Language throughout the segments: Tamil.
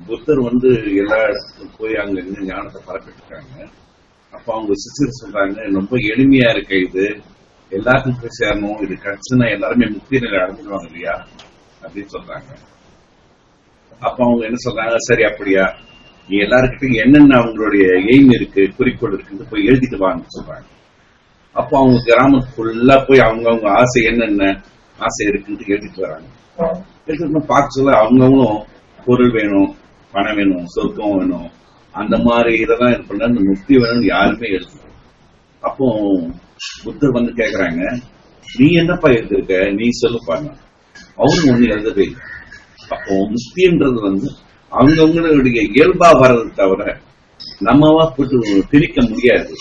புத்தர் வந்து எல்லா இடத்துக்கும் போய் அங்க இருந்து ஞானத்தை பரப்பிட்டு இருக்காங்க அப்ப அவங்க சிஸ்டர் சொல்றாங்க ரொம்ப எளிமையா இருக்க இது. எல்லாருக்கும் போய் சேரணும். இது கிடைச்சுன்னா எல்லாருமே முக்தி நிலை அடைஞ்சிடுவாங்க இல்லையா? அப்படின்னு சொல்றாங்க. அப்ப அவங்க என்ன சொல்றாங்க? சரி அப்படியா. நீ எல்லாருக்கிட்டையும் என்னென்ன அவங்களுடைய எய்ம் இருக்கு குறிக்கோள் இருக்குன்னு போய் எழுதிட்டு வான்னு சொல்றாங்க. அப்போ அவங்க கிராமத்து ஃபுல்லா போய் அவங்கவங்க ஆசை என்னென்ன ஆசை இருக்குன்னு எழுதிட்டு வராங்க. எழுதிட்டு பார்க்க சொல்ல அவங்கவுங்களும் பொருள் வேணும் பணம் வேணும் சொர்க்கம் வேணும் அந்த மாதிரி இதெல்லாம் இது பண்ண இந்த முக்தி வேணும்னு யாருமே எழுதல அப்போ புத்தர் வந்து கேக்குறாங்க நீ என்னப்பா எழுதிருக்க நீ சொல்லுப்பாங்க அவரும் ஒண்ணு எழுதவே அப்போ முக்தின்றது வந்து அவங்கவுங்களுடைய இயல்பா வர்றது தவிர நம்மவா போட்டு பிரிக்க முடியாது.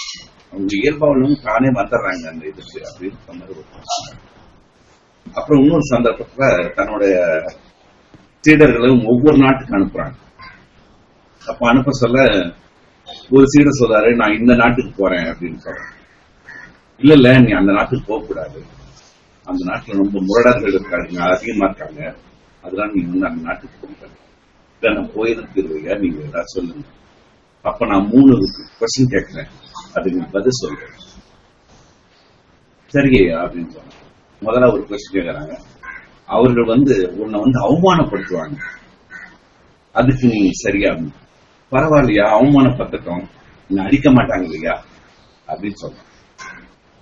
அவங்க இயல்பாவிலும் தானே வந்துடுறாங்க அந்த இதுக்கு அப்படின்னு சொன்னது அப்புறம் இன்னொரு சந்தர்ப்பத்துல தன்னுடைய சீடர்களும் ஒவ்வொரு நாட்டுக்கு அனுப்புறாங்க. அப்ப அனுப்ப சொல்ல ஒரு சீட சொல்றாரு நான் இந்த நாட்டுக்கு போறேன் அப்படின்னு சொல்றேன் இல்ல இல்ல நீ அந்த நாட்டுக்கு போக கூடாது அந்த நாட்டுல ரொம்ப முரடர்கள் இருக்காங்க அதிகமா இருக்காங்க. அதெல்லாம் நீ வந்து அந்த நாட்டுக்கு போக இல்ல நான் போயதுக்கு நீங்க ஏதாவது சொல்லுங்க. அப்ப நான் மூணு கொஸ்டின் கேட்கிறேன். அதுக்கு நீ பதில் சொல்றேன். சரியா அப்படின்னு சொன்னேன் முதல்ல ஒரு கொஸ்டின் கேட்கறாங்க அவர்கள் வந்து உன்னை வந்து அவமானப்படுத்துவாங்க. அதுக்கு நீ சரியா பரவாயில்லையா? அவமானப்பட்டுட்டோம் என்ன அடிக்க மாட்டாங்க இல்லையா? அப்படின்னு சொல்றேன்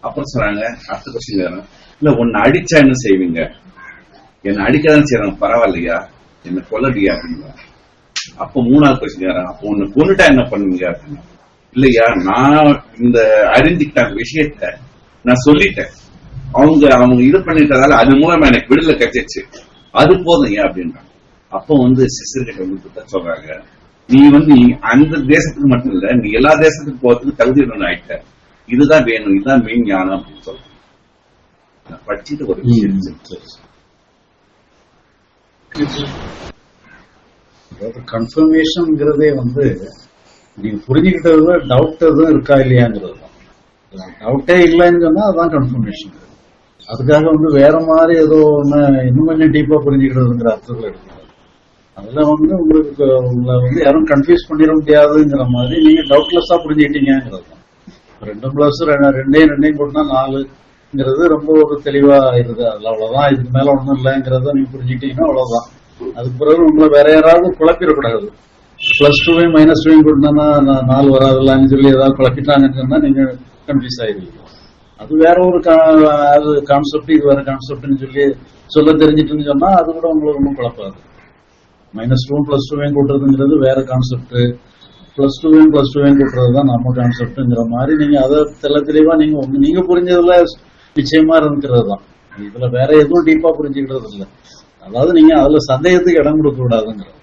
அப்புறம் சொல்றாங்க அடுத்த கொஸ்டின் வேணும் இல்ல உன்னை அடிச்சா என்ன செய்வீங்க? என்ன அடிக்கதான் செய்யறாங்க பரவாயில்லையா? என்ன கொல்லடியா? அப்படின்னு அப்ப மூணாவது கொஸ்டின் கேட்கறாங்க அப்ப உன்னை கொண்டுட்டா என்ன பண்ணுவீங்க? அப்படின்னு. இல்லையா நான் இந்த அறிஞ்சிக்கிட்ட விஷயத்த நான் சொல்லிட்டேன். அவங்க அவங்க இது பண்ணிட்டதால அது மூலமா எனக்கு விடுதலை கிடைச்சிச்சு அது போதும் ஏன்? அப்படின்றாங்க அப்போ வந்து சிஸ்டர்கிட்ட வந்து சொல்றாங்க நீ வந்து அந்த தேசத்துக்கு மட்டும் இல்ல நீ எல்லா தேசத்துக்கு போறதுக்கு தகுதி ஒன்று ஆயிட்ட. இதுதான் வேணும் இதுதான் மெயின் ஞானம் அப்படின்னு சொல்றேன் படிச்சுட்டு ஒரு விஷயம். கன்ஃபர்மேஷன்ங்கிறதே வந்து நீங்க புரிஞ்சுக்கிட்டதுல டவுட் எதுவும் இருக்கா இல்லையாங்கிறது தான். டவுட்டே இல்லைன்னு சொன்னா அதுதான் கன்ஃபர்மேஷன் அதுக்காக வந்து வேற மாதிரி ஏதோ ஒன்னு இன்னும் கொஞ்சம் டீப்பா புரிஞ்சுக்கிறதுங்கிற அர்த்தத்தில் எடுக்கணும் அதுல வந்து உங்களுக்கு உங்களை வந்து யாரும் கன்ஃபியூஸ் பண்ணிட முடியாதுங்கிற மாதிரி நீங்க டவுட்லெஸ்ஸா புரிஞ்சுக்கிட்டீங்கிறது தான். ரெண்டு பிளஸ் ரெண்டையும் ரெண்டையும் கூட்டினா நாலுங்கிறது ரொம்ப ஒரு தெளிவா இருக்குது அதுல அவ்வளவுதான் இதுக்கு மேல ஒண்ணும் இல்லைங்கிறத நீங்க புரிஞ்சுக்கிட்டீங்கன்னா அவ்வளவுதான். அதுக்கு பிறகு உங்களை வேற யாராவது குழப்பிடக்கூடாது. பிளஸ் டூவையும் மைனஸ் டூவையும் போட்டுனா நாலு வராதுலான்னு சொல்லி ஏதாவது குழப்பிட்டாங்கன்னு சொன்னா நீங்க கன்ஃபியூஸ் ஆயிருவீங்க அது வேற ஒரு கா- அது கான்செப்ட் இது வேற கான்செப்ட்னு சொல்லி சொல்ல தெரிஞ்சிட்டுன்னு சொன்னா அது கூட உங்களுக்கு ஒன்றும் குழப்பாது. மைனஸ் டூ பிளஸ் டூவையும் கூட்டுறதுங்கிறது வேற கான்செப்ட் பிளஸ் டூவையும் பிளஸ் டூவையும் கூட்டுறது தான் நம்ம கான்செப்ட்ங்கிற மாதிரி நீங்க அதை தெல தெளிவா நீங்க உங்க- நீங்க புரிஞ்சதுல நிச்சயமா இருந்துக்கிறது தான் இதுல வேற எதுவும் டீப்பா புரிஞ்சுக்கிறது இல்லை அதாவது நீங்க அதுல சந்தேகத்துக்கு இடம் கொடுக்க கூடாதுங்கிறது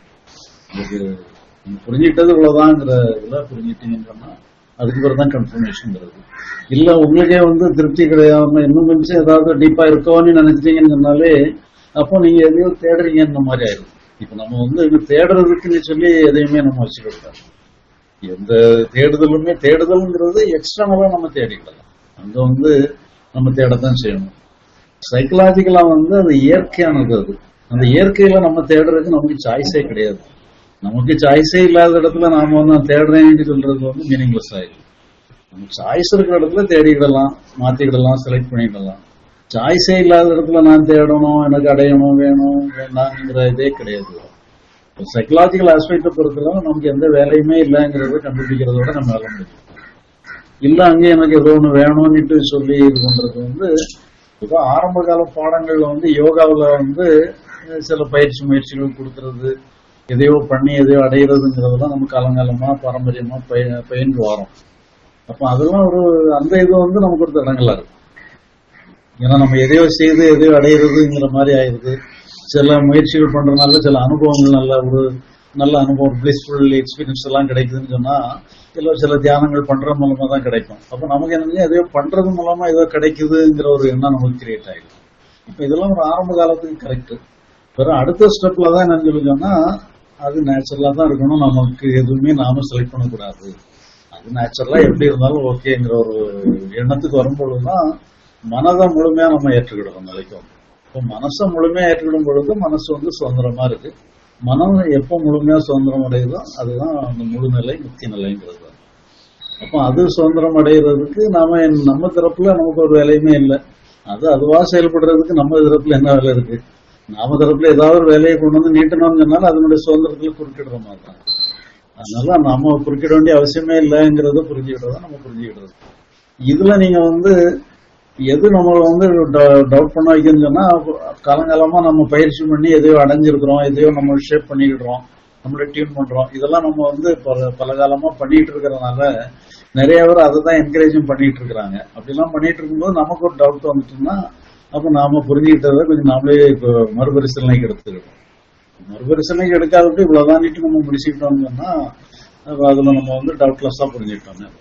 நீங்க புரிஞ்சுக்கிட்டது இவ்வளவுதான்ங்கிற இதுல புரிஞ்சுட்டீங்கன்னா அதுக்கு பிறகு தான் கன்ஃபர்மேஷன்ங்கிறது இல்ல உங்களுக்கே வந்து திருப்தி கிடையாம இன்னும் கொஞ்சம் ஏதாவது டீப்பா இருக்கோன்னு நினைச்சிட்டீங்கன்னு சொன்னாலே அப்போ நீங்க எதையோ தேடுறீங்கன்ற மாதிரி ஆயிடும். இப்ப நம்ம வந்து இது தேடுறதுக்குன்னு சொல்லி எதையுமே நம்ம வச்சுக்க எந்த தேடுதலுமே தேடுதல்ங்கிறது எக்ஸ்டர்னலா நம்ம தேடிக்கலாம். அங்க வந்து நம்ம தேடத்தான் செய்யணும். சைக்கலாஜிக்கலா வந்து அது இயற்கையானது அது. அந்த இயற்கையில நம்ம தேடுறதுக்கு நமக்கு சாய்ஸே கிடையாது. நமக்கு சாய்ஸே இல்லாத இடத்துல நாம வந்து தேடுறேன்னு சொல்றது வந்து மீனிங்லெஸ் ஆயிடும். நம்ம சாய்ஸ் இருக்கிற இடத்துல தேடிக்கிடலாம் மாத்திக்கிடலாம் செலக்ட் பண்ணிக்கிடலாம். சாய்ஸே இல்லாத இடத்துல நான் தேடணும் எனக்கு அடையணும் வேணும் வேண்டாங்கிற இதே கிடையாது. சைக்கலாஜிக்கல் ஆஸ்பெக்டை பொறுத்தளவு நமக்கு எந்த வேலையுமே இல்லைங்கிறத கண்டுபிடிக்கிறதோட நம்ம வேலை முடியும். இல்லை அங்கே எனக்கு ஏதோ ஒன்று வேணும்னுட்டு சொல்லி இது பண்றது வந்து இப்போ ஆரம்ப கால பாடங்கள்ல வந்து யோகாவில் வந்து சில பயிற்சி முயற்சிகள் கொடுக்கறது எதையோ பண்ணி எதையோ அடையிறதுங்கிறதெல்லாம் நம்ம காலங்காலமாக பாரம்பரியமாக பய பயின்று வரோம். அப்போ அதெல்லாம் ஒரு அந்த இது வந்து நமக்கு ஒரு தடங்களா இருக்கும் ஏன்னா நம்ம எதையோ செய்து எதையோ அடையிறதுங்கிற மாதிரி ஆயிருது சில முயற்சிகள் பண்றதுனால சில அனுபவங்கள் நல்ல ஒரு நல்ல அனுபவம் பிளிஸ்ஃபுல் எக்ஸ்பீரியன்ஸ் எல்லாம் கிடைக்குதுன்னு சொன்னா இல்ல சில தியானங்கள் பண்ற மூலமா தான் கிடைக்கும். அப்ப நமக்கு என்ன எதையோ பண்றது மூலமா ஏதோ கிடைக்குதுங்கிற ஒரு எண்ணம் நமக்கு கிரியேட் ஆகிடும் இப்ப இதெல்லாம் ஒரு ஆரம்ப காலத்துக்கு கரெக்ட் பிறகு அடுத்த ஸ்டெப்ல தான் என்னன்னு சொல்லி சொன்னா அது நேச்சுரலா தான் இருக்கணும். நமக்கு எதுவுமே நாம செலக்ட் பண்ணக்கூடாது. அது நேச்சுரலா எப்படி இருந்தாலும் ஓகேங்கிற ஒரு எண்ணத்துக்கு வரும்பொழுதுதான் மனதை முழுமையா நம்ம ஏற்றுக்கிடணும் நிலைக்கும் இப்போ மனசை முழுமையா ஏற்றுக்கிடும் பொழுது மனசு வந்து சுதந்திரமா இருக்கு. மனம் எப்போ முழுமையா சுதந்திரம் அடையுதோ அதுதான் அந்த முழு நிலை முக்கிய நிலைங்கிறது. அப்போ அது சுதந்திரம் அடைகிறதுக்கு நாம நம்ம தரப்புல நமக்கு ஒரு வேலையுமே இல்லை. அது அதுவா செயல்படுறதுக்கு நம்ம தரப்புல என்ன வேலை இருக்கு? நாம தரப்புல ஏதாவது ஒரு வேலையை கொண்டு வந்து நீட்டணும்னு சொன்னாலும் அதனுடைய சுதந்திரத்துல குறுக்கிடுற மாதிரி தான். அதனால நாம குறுக்கிட வேண்டிய அவசியமே இல்லைங்கிறத புரிஞ்சுக்கிட்டதான் நம்ம புரிஞ்சுக்கிட்டது. இதுல நீங்க வந்து எது நம்மளை வந்து டவுட் பண்ண வைக்கணும்னு சொன்னா காலங்காலமா நம்ம பயிற்சி பண்ணி எதையோ அடைஞ்சிருக்கிறோம் எதையோ நம்ம ஷேப் பண்ணிக்கிடுறோம் நம்மள டியூன் பண்றோம். இதெல்லாம் நம்ம வந்து பல காலமா பண்ணிட்டு இருக்கிறதுனால நிறைய பேர் அதை தான் என்கரேஜும் பண்ணிட்டு இருக்கிறாங்க. அப்படிலாம் பண்ணிட்டு இருக்கும்போது நமக்கு ஒரு டவுட் வந்துட்டோம்னா அப்ப நாம புரிஞ்சுக்கிட்டதை கொஞ்சம் நாமளே இப்போ மறுபரிசீலனைக்கு எடுத்துக்கிட்டோம் மறுபரிசீலனைக்கு எடுக்காதப்படி இவ்வளவுதான் நம்ம முடிச்சுக்கிட்டோம்னு சொன்னா அதுல நம்ம வந்து டவுட்லெஸ்ஸா புரிஞ்சுக்கிட்டோம்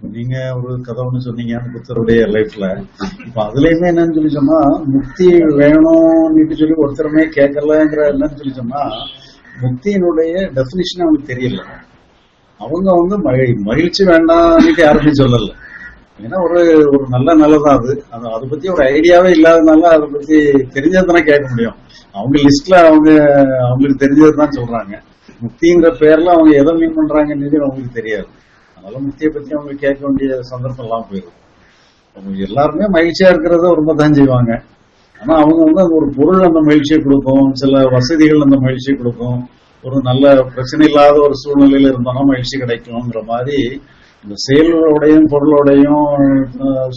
நீங்க ஒரு கதை ஒண்ணு சொன்னீங்க புத்தருடைய லைஃப்ல இப்ப அதுலயுமே என்னன்னு சொல்லி சொன்னா முக்தி வேணும்னு சொல்லி ஒருத்தருமே கேட்கலங்கிற என்னன்னு சொல்லி சொன்னா முக்தியினுடைய டெபினிஷன் அவங்களுக்கு தெரியல. அவங்க வந்து மகி- மகிழ்ச்சி வேண்டாம்னு யாருமே சொல்லல. ஏன்னா ஒரு ஒரு நல்ல நல்லதான் அது. அது அதை பத்தி ஒரு ஐடியாவே இல்லாதனால அதை பத்தி தெரிஞ்சதுதானே கேட்க முடியும். அவங்க லிஸ்ட்ல அவங்க அவங்களுக்கு தெரிஞ்சதுதான் சொல்றாங்க. முக்திங்கிற பேர்ல அவங்க எதை மீன் பண்றாங்கன்னு அவங்களுக்கு தெரியாது. அதனால முக்தியை பத்தி அவங்க கேட்க வேண்டிய சந்தர்ப்பம் எல்லாம் போயிடும். அவங்க எல்லாருமே மகிழ்ச்சியா இருக்கிறத ரொம்ப தான் செய்வாங்க. ஆனா அவங்க வந்து அந்த ஒரு பொருள் அந்த மகிழ்ச்சியை கொடுக்கும் சில வசதிகள் அந்த மகிழ்ச்சியை கொடுக்கும். ஒரு நல்ல பிரச்சனை இல்லாத ஒரு சூழ்நிலையில இருந்தாலும் மகிழ்ச்சி கிடைக்குங்கிற மாதிரி இந்த செயலோடையும் பொருளோடையும்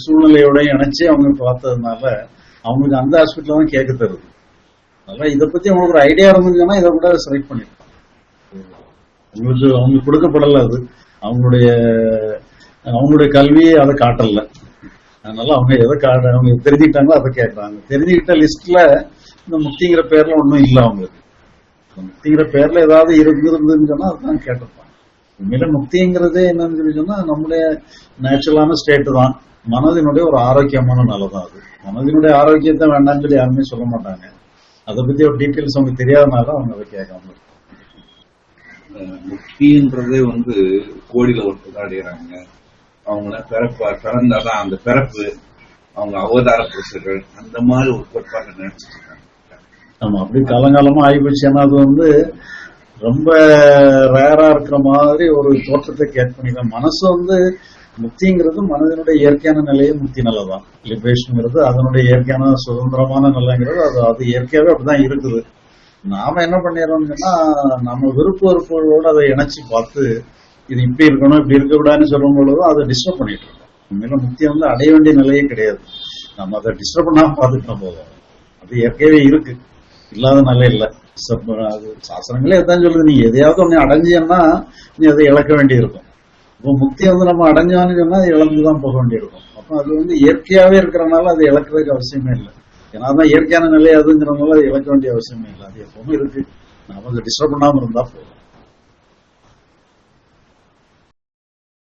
சூழ்நிலையோடையும் இணைச்சி அவங்க பார்த்ததுனால அவங்களுக்கு அந்த ஹாஸ்பிட்டல் தான் கேட்க தருது. அதெல்லாம் இதை பத்தி அவங்களுக்கு ஒரு ஐடியா இருந்துச்சுன்னா இதை கூட செலக்ட் பண்ணிருப்பாங்க அவங்களுக்கு அவங்களுக்கு கொடுக்கப்படல அது. அவங்களுடைய அவங்களுடைய கல்வி அதை காட்டல. அதனால அவங்க எதை காட்ட அவங்க தெரிஞ்சுக்கிட்டாங்களோ அதை கேட்கறாங்க தெரிஞ்சுக்கிட்ட லிஸ்ட்ல இந்த முக்திங்கிற பேர்ல ஒன்றும் இல்லை அவங்களுக்கு. முக்திங்கிற பேர்ல ஏதாவது இருந்திருந்துன்னு சொன்னா அதுதான் கேட்டிருப்பாங்க. உண்மையில முக்திங்கிறதே என்னன்னு சொல்லி சொன்னா நம்முடைய நேச்சுரலான ஸ்டேட்டு தான். மனதினுடைய ஒரு ஆரோக்கியமான நிலை தான் அது. மனதினுடைய ஆரோக்கியத்தை வேண்டாம்னு சொல்லி யாருமே சொல்ல மாட்டாங்க. அதை பத்தி ஒரு டீட்டெயில்ஸ் அவங்க தெரியாதனால அவங்க அதை கேட்காம அவங்களுக்கு முக்தின்றதே வந்து கோடியில ஒருத்தர் தான் அடையிறாங்க. அவங்க பிறப்ப பிறந்தாதான் அந்த பிறப்பு அவங்க அவதார புருஷர்கள் அந்த மாதிரி ஒரு கோட்பாட்டை நினைச்சிட்டு இருக்காங்க ஆமா அப்படி காலங்காலமா ஆகிப்போச்சு. ஏன்னா அது வந்து ரொம்ப ரேரா இருக்கிற மாதிரி ஒரு தோற்றத்தை கேட் பண்ணிக்கலாம் மனசு வந்து முக்திங்கிறது மனதினுடைய இயற்கையான நிலையே முக்தி நிலை தான் லிபரேஷன்ங்கிறது அதனுடைய இயற்கையான சுதந்திரமான நிலைங்கிறது அது அது இயற்கையாவே அப்படிதான் இருக்குது. நாம என்ன பண்ணிடுறோம்னா நம்ம விருப்ப வெறுப்புகளோட அதை இணைச்சு பார்த்து இது இப்படி இருக்கணும் இப்படி இருக்கக்கூடாதுன்னு சொல்லும் பொழுது அதை டிஸ்டர்ப் பண்ணிட்டு இருக்கோம். உண்மையில முக்கியம் வந்து அடைய வேண்டிய நிலையே கிடையாது. நம்ம அதை டிஸ்டர்ப் பண்ணாம பார்த்துக்கிட்டா போதும். அது ஏற்கனவே இருக்கு. இல்லாத நிலை இல்லை. அது சாசனங்களே அதான் சொல்லுது. நீ எதையாவது ஒன்னு அடைஞ்சியன்னா நீ அதை இழக்க வேண்டியிருக்கும். இப்போ முக்தி வந்து நம்ம அடைஞ்சான்னு சொன்னா அது இழந்துதான் போக வேண்டியிருக்கும். அப்போ அது வந்து இயற்கையாவே இருக்கிறனால அது இழக்கிறதுக்கு அவசியமே இல்லை. ஏன்னா தான் இயற்கையான நிலை அதுங்கிறதுனால இழக்க வேண்டிய அவசியமே இல்லை. அது எப்பவுமே இருக்கு. நாம அதை டிஸ்டர்ப் பண்ணாமல் இருந்தா போதும்.